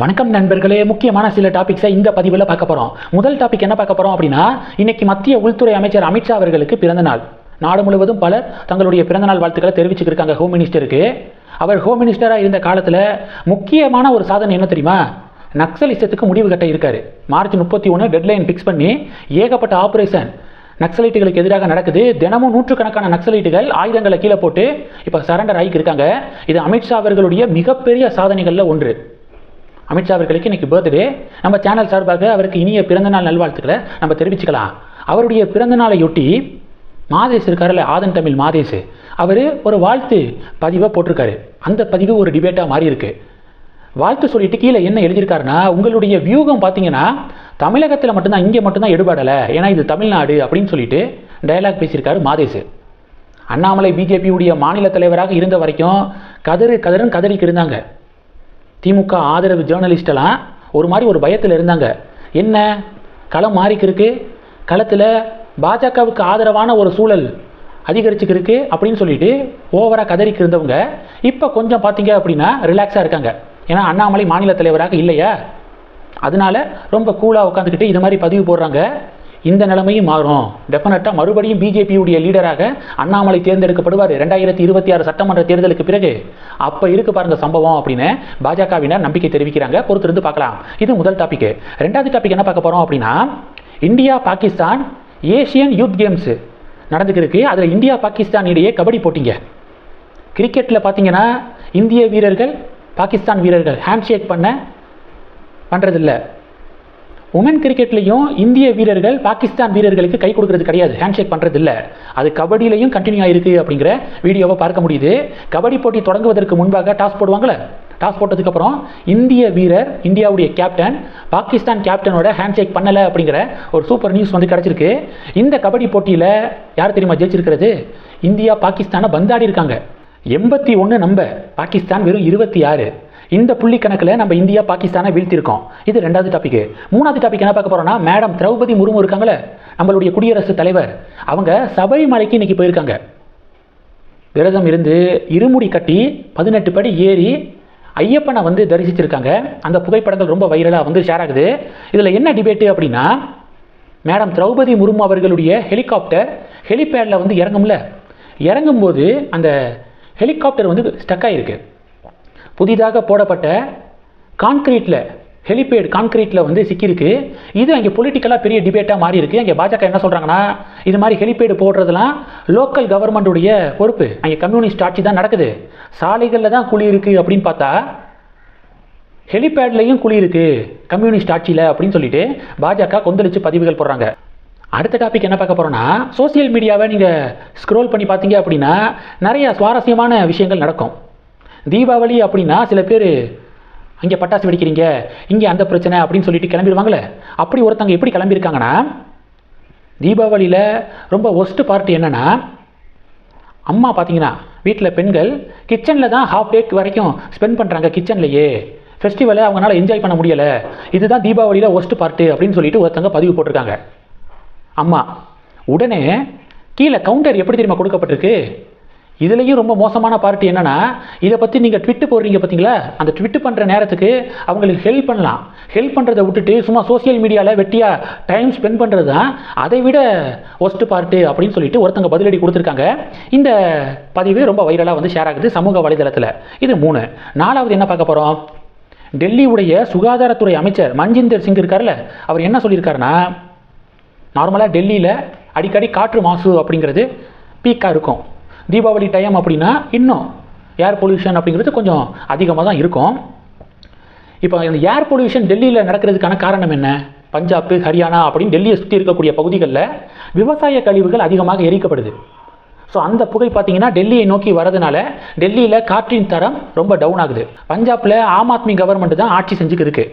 வணக்கம் நண்பர்களே முக்கியமான சில டாபிக்ஸை இந்த பதிவில் பார்க்க போகிறோம் முதல் டாபிக் என்ன பார்க்க போகிறோம் அப்படின்னா இன்னைக்கு மத்திய உள்துறை அமைச்சர் அமித்ஷா அவர்களுக்கு பிறந்த நாள். நாடு முழுவதும் பலர் தங்களுடைய பிறந்தநாள் வாழ்த்துக்களை தெரிவிச்சுக்கிருக்காங்க ஹோம் மினிஸ்டருக்கு அவர் ஹோம் மினிஸ்டராக இருந்த காலத்தில் முக்கியமான ஒரு சாதனை என்ன தெரியுமா? நக்சலிசத்துக்கு முடிவு கட்ட இருக்காரு. மார்ச் முப்பத்தி ஒன்று டெட்லைன் ஃபிக்ஸ் பண்ணி ஏகப்பட்ட ஆப்ரேஷன் நக்சலைட்டுகளுக்கு எதிராக நடக்குது. தினமும் நூற்றுக்கணக்கான நக்சலைட்டுகள் ஆயுதங்களை கீழே போட்டு இப்போ சரண்டர் ஆகிக்கு இருக்காங்க இது அமித்ஷா அவர்களுடைய மிகப்பெரிய சாதனைகளில் ஒன்று. அமித்ஷா அவர்களுக்கு இன்றைக்கி பர்த்டே நம்ம சேனல் சார்பாக அவருக்கு இனிய பிறந்தநாள் நல்வாழ்த்துக்களை நம்ம தெரிவிச்சுக்கலாம். அவருடைய பிறந்தநாளையொட்டி மாதேஷ் இருக்கார்ல ஆதன் தமிழ் மாதேஷ். அவர் ஒரு வாழ்த்து பதிவை போட்டிருக்காரு. அந்த பதிவு ஒரு டிபேட்டாக மாறி இருக்கு வாழ்த்து சொல்லிட்டு கீழே என்ன எழுதியிருக்காருன்னா உங்களுடைய வியூகம் பார்த்தீங்கன்னா தமிழகத்தில் மட்டும்தான் இங்கே மட்டும்தான் எடுபடலை. ஏன்னா இது தமிழ்நாடு அப்படின்னு சொல்லிட்டு டயலாக் பேசியிருக்காரு மாதேஷ். அண்ணாமலை பிஜேபியுடைய மாநில தலைவராக இருந்த வரைக்கும் கதறு கதறுன்னு கதறிக்கு இருந்தாங்க. திமுக ஆதரவு ஜேர்னலிஸ்டெல்லாம் ஒரு மாதிரி ஒரு பயத்தில் இருந்தாங்க. என்ன? களம் மாறிக்கிருக்கு. களத்தில் பாஜகவுக்கு ஆதரவான ஒரு சூழல் அதிகரிச்சுக்கிருக்கு அப்படின்னு சொல்லிட்டு ஓவராக கதறிக்கு இருந்தவங்க இப்போ கொஞ்சம் பார்த்தீங்க அப்படின்னா ரிலாக்ஸாக இருக்காங்க. ஏன்னா அண்ணாமலை மாநில தலைவராக இல்லையா? அதனால ரொம்ப கூலாக உட்காந்துக்கிட்டு இது மாதிரி பதிவு போடுறாங்க. இந்த நிலைமையும் மாறும். டெஃபினட்டாக மறுபடியும் பிஜேபியுடைய லீடராக அண்ணாமலை தேர்ந்தெடுக்கப்படுவார் ரெண்டாயிரத்தி இருபத்தி ஆறு சட்டமன்ற தேர்தலுக்கு பிறகு. அப்போ இருக்கு பாருங்க சம்பவம் அப்படின்னு பாஜகவினர் நம்பிக்கை தெரிவிக்கிறாங்க. பொறுத்திருந்து பார்க்கலாம். இது முதல் டாபிக் ரெண்டாவது டாபிக் என்ன பார்க்க போகிறோம் அப்படின்னா India Pakistan Asian youth games நடந்துக்கிருக்கு அதில் இந்தியா பாகிஸ்தான் இடையே கபடி போட்டிங்க. கிரிக்கெட்டில் பார்த்தீங்கன்னா இந்திய வீரர்கள் பாகிஸ்தான் வீரர்கள் ஹேண்ட்ஷேக் பண்ண பண்ணுறதில்ல உமன் கிரிக்கெட்லையும் இந்திய வீரர்கள் பாகிஸ்தான் வீரர்களுக்கு கை கொடுக்கறது கிடையாது. ஹேண்ட்ஷேக் பண்ணுறது இல்லை அது கபடியிலையும் கண்டினியூ ஆயிருக்கு அப்படிங்கிற வீடியோவை பார்க்க முடியுது. கபடி போட்டி தொடங்குவதற்கு முன்பாக டாஸ் போடுவாங்களே டாஸ் போட்டதுக்கப்புறம் இந்திய வீரர் இந்தியாவுடைய கேப்டன் பாகிஸ்தான் கேப்டனோட ஹேண்ட்ஷேக் பண்ணலை அப்படிங்கிற ஒரு சூப்பர் நியூஸ் வந்து கிடச்சிருக்கு. இந்த கபடி போட்டியில் யார் தெரியுமா ஜெயிச்சிருக்கிறது? இந்தியா பாகிஸ்தானை பந்தாடி இருக்காங்க. எண்பத்தி ஒன்று நம்ப. பாகிஸ்தான் வெறும் இருபத்தி ஆறு. இந்த புள்ளி கணக்கில் நம்ம இந்தியா பாகிஸ்தானை வீழ்த்திருக்கோம் இது ரெண்டாவது டாபிக் மூணாவது டாபிக் என்ன பார்க்க போகிறோம்னா மேடம் திரௌபதி முர்மு இருக்காங்களே நம்மளுடைய குடியரசுத் தலைவர் அவங்க சபரிமலைக்கு இன்னைக்கு போயிருக்காங்க. விரதம் இருந்து இருமுடி கட்டி பதினெட்டு படி ஏறி ஐயப்பனை வந்து தரிசிச்சிருக்காங்க. அந்த புகைப்படங்கள் ரொம்ப வைரலாக வந்து ஷேர் ஆகுது. இதில் என்ன டிபேட்டு அப்படின்னா மேடம் திரௌபதி முர்மு அவர்களுடைய ஹெலிகாப்டர் ஹெலிபேடில் வந்து இறங்கும்ல. இறங்கும்போது அந்த ஹெலிகாப்டர் வந்து ஸ்டக் ஆகிருக்கு புதிதாக போடப்பட்ட கான்கிரீட்டில் ஹெலிபேட் கான்கிரீட்டில் வந்து சிக்கியிருக்கு. இது அங்கே பொலிட்டிக்கலாக பெரிய டிபேட்டாக மாறி இருக்குது அங்கே பாஜக என்ன சொல்கிறாங்கன்னா இது மாதிரி ஹெலிபேடு போடுறதுலாம் லோக்கல் கவர்மெண்ட்டுடைய பொறுப்பு. அங்கே கம்யூனிஸ்ட் ஆட்சி தான் நடக்குது. சாலைகளில் தான் குழி இருக்குது அப்படின்னு பார்த்தா ஹெலிபேட்லேயும் குழி இருக்குது கம்யூனிஸ்ட் ஆட்சியில் அப்படின்னு சொல்லிட்டு பாஜக கொந்தளிச்சு பதிவுகள் போடுறாங்க. அடுத்த டாபிக் என்ன பார்க்க போகிறோன்னா சோசியல் மீடியாவை நீங்கள் ஸ்க்ரோல் பண்ணி பார்த்தீங்க அப்படின்னா நிறைய சுவாரஸ்யமான விஷயங்கள் நடக்கும். தீபாவளி அப்படின்னா சில பேர் அங்கே பட்டாசு வெடிக்கிறீங்க இங்கே அந்த பிரச்சனை அப்படின்னு சொல்லிட்டு கிளம்பிடுவாங்களே அப்படி ஒருத்தவங்க எப்படி கிளம்பியிருக்காங்கன்னா தீபாவளியில் ரொம்ப ஒஸ்ட்டு பார்ட்டி என்னென்னா அம்மா பார்த்தீங்கன்னா வீட்டில் பெண்கள் கிச்சனில் தான் ஹாஃப் டே வரைக்கும் ஸ்பெண்ட் பண்ணுறாங்க கிச்சன்லையே ஃபெஸ்டிவலை அவங்களால என்ஜாய் பண்ண முடியலை. இதுதான் தீபாவளியில் ஒஸ்ட் பார்ட்டு அப்படின்னு சொல்லிட்டு ஒருத்தங்க பதிவு போட்டிருக்காங்க. அம்மா உடனே கீழே கவுண்டர் எப்படி தெரியுமா கொடுக்கப்பட்டிருக்கு? இதுலேயும் ரொம்ப மோசமான பார்ட்டி என்னென்னா இதை பற்றி நீங்கள் ட்விட்டு போடுறீங்க பார்த்தீங்களா அந்த ட்விட்டு பண்ணுற நேரத்துக்கு அவங்களுக்கு ஹெல்ப் பண்ணலாம். ஹெல்ப் பண்ணுறதை விட்டுட்டு சும்மா சோஷியல் மீடியாவில் வெட்டியாக டைம் ஸ்பெண்ட் பண்ணுறது தான் அதை விட ஒஸ்ட் பார்ட்டு அப்படின்னு சொல்லிட்டு ஒருத்தங்க பதிலடி கொடுத்துருக்காங்க. இந்த பதிவு ரொம்ப வைரலாக வந்து ஷேர் ஆகுது சமூக வலைதளத்தில். இது மூணு. நாலாவது என்ன பார்க்க போகிறோம் டெல்லியுடைய சுகாதாரத்துறை அமைச்சர் மஞ்சிந்தர் சிங் இருக்கார்ல அவர் என்ன சொல்லியிருக்காருன்னா நார்மலாக டெல்லியில் அடிக்கடி காற்று மாசு அப்படிங்கிறது பீக்காக இருக்கும். தீபாவளி டைம் அப்படின்னா இன்னும் ஏர் பொல்யூஷன் அப்படிங்கிறது கொஞ்சம் அதிகமாக தான் இருக்கும். இப்போ இந்த ஏர் பொல்யூஷன் டெல்லியில் நடக்கிறதுக்கான காரணம் என்ன? பஞ்சாப் ஹரியானா அப்படின்னு டெல்லியை சுற்றி இருக்கக்கூடிய பகுதிகளில் விவசாய கழிவுகள் அதிகமாக எரிக்கப்படுது. ஸோ அந்த புகை பார்த்தீங்கன்னா டெல்லியை நோக்கி வரதுனால டெல்லியில் காற்றின் தரம் ரொம்ப டவுன் ஆகுது. பஞ்சாபில் ஆம் ஆத்மி கவர்மெண்ட் தான் ஆட்சி செஞ்சுக்கு இருக்கு.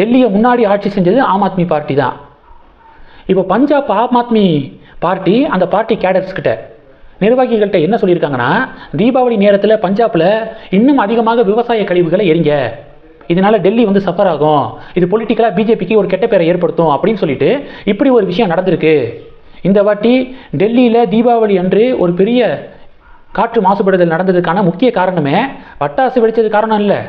டெல்லியை முன்னாடி ஆட்சி செஞ்சது ஆம் ஆத்மி பார்ட்டி தான். இப்போ பஞ்சாப் ஆம் ஆத்மி பார்ட்டி அந்த பார்ட்டி கேடர்ஸ் கிட்ட. நிர்வாகிகள்கிட்ட என்ன சொல்லியிருக்காங்கன்னா தீபாவளி நேரத்தில் பஞ்சாபில் இன்னும் அதிகமாக விவசாய கழிவுகளை எரிங்க. இதனால் டெல்லி வந்து சஃபர் ஆகும். இது பொலிட்டிக்கலாக பிஜேபிக்கு ஒரு கெட்ட பேரை ஏற்படுத்தும் அப்படின்னு சொல்லிட்டு இப்படி ஒரு விஷயம் நடந்திருக்கு. இந்த வாட்டி டெல்லியில் தீபாவளி அன்று ஒரு பெரிய காற்று மாசுபடுதல் நடந்ததுக்கான முக்கிய காரணமே பட்டாசு வெடித்தது காரணம் இல்லை.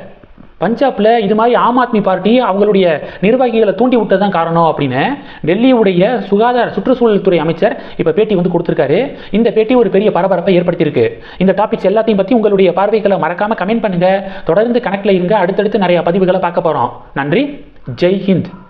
பஞ்சாப்ல இது மாதிரி ஆம் ஆத்மி பார்ட்டி அவங்களுடைய நிர்வாகிகளை தூண்டி விட்டது தான் காரணம் அப்படின்னு டெல்லியுடைய சுகாதார சுற்றுச்சூழல் துறை அமைச்சர் இப்போ பேட்டி வந்து கொடுத்துருக்காரு. இந்த பேட்டி ஒரு பெரிய பரபரப்பை ஏற்படுத்தியிருக்கு. இந்த டாபிக்ஸ் எல்லாத்தையும் பற்றி உங்களுடைய பார்வைகளை மறக்காம கமெண்ட் பண்ணுங்க. தொடர்ந்து கணக்கில் இருங்க. அடுத்தடுத்து நிறைய பதிவுகளை பார்க்க போகிறோம் நன்றி. ஜெய் ஹிந்த்.